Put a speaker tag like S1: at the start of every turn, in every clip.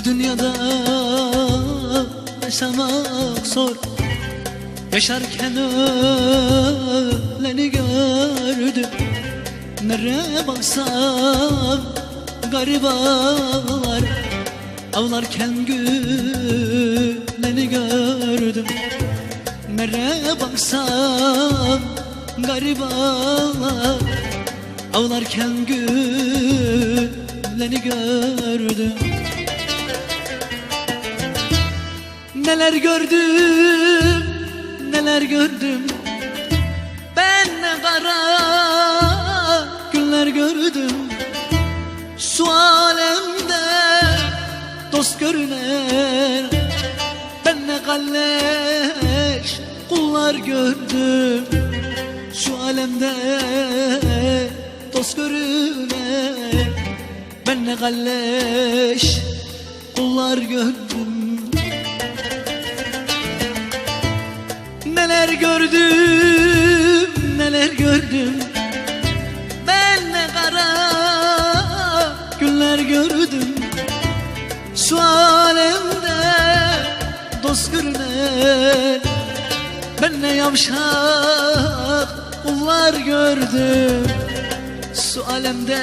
S1: Bu dünyada yaşamak zor. Yaşarken öleni gördüm Nereye baksam garip ağlar Ağlarken güleni gördüm. Nereye baksam garip ağlar Ağlarken güleni gördüm Neler gördüm, neler gördüm. Ben ne kara günler gördüm. Şu alemde dost görünen Ben ne kalleş kullar gördüm. Şu alemde dost görünen Ben ne kalleş kullar gördüm Neler gördüm, neler gördüm. Ben ne kara günler gördüm. Şu alemde dost görünen Ben ne yavşak kullar gördüm. Şu alemde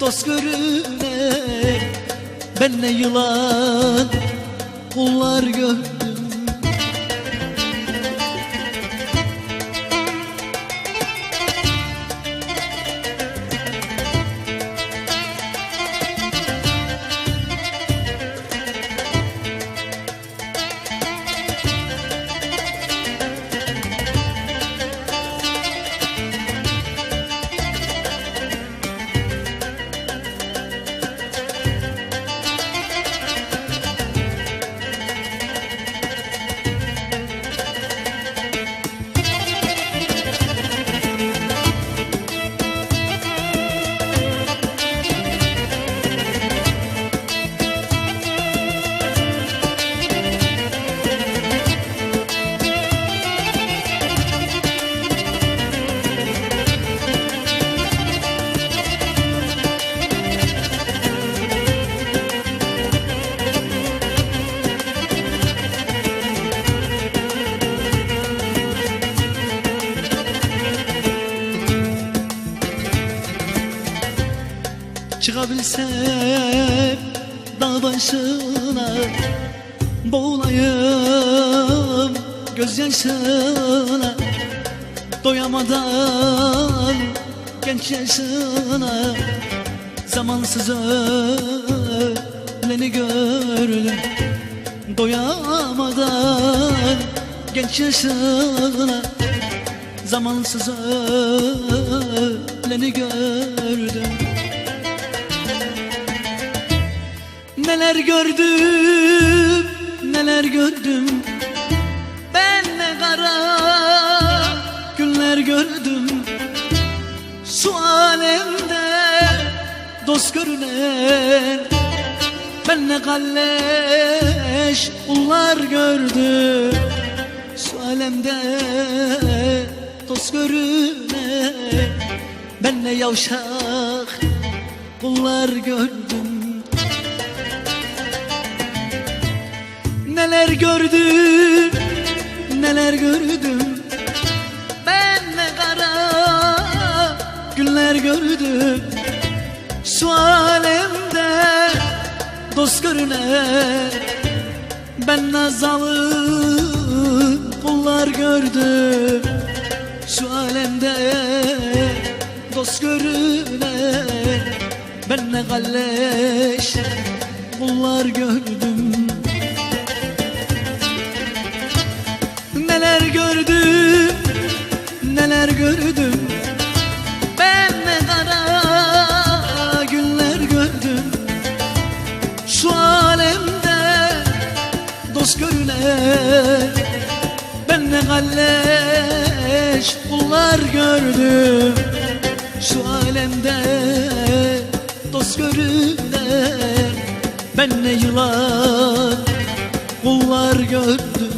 S1: dost görünen Ben ne yılan kullar gördüm Çıkabilsem dağ başına Boğulayım gözyaşına Doyamadan genç yaşına Zamansız öleni gördüm Doyamadan genç yaşına Zamansız öleni gördüm Neler gördüm, neler gördüm. Ben ne kara günler gördüm. Şu alemde dost görünen Ben ne kalleş kullar gördüm. Şu alemde dost görünen Ben ne yavşak kullar gördüm Neler gördüm, neler gördüm Ben ne kara günler gördüm Şu alemde dost görünen Ben ne zalim kullar gördüm Şu alemde dost görünen Ben ne kalleş kullar gördüm neler gördüm. Ben ne kara günler gördüm. Şu alemde dost görünen Ben ne kalleş kullar gördüm. Şu alemde dost görünen Ben ne yılan kullar gördüm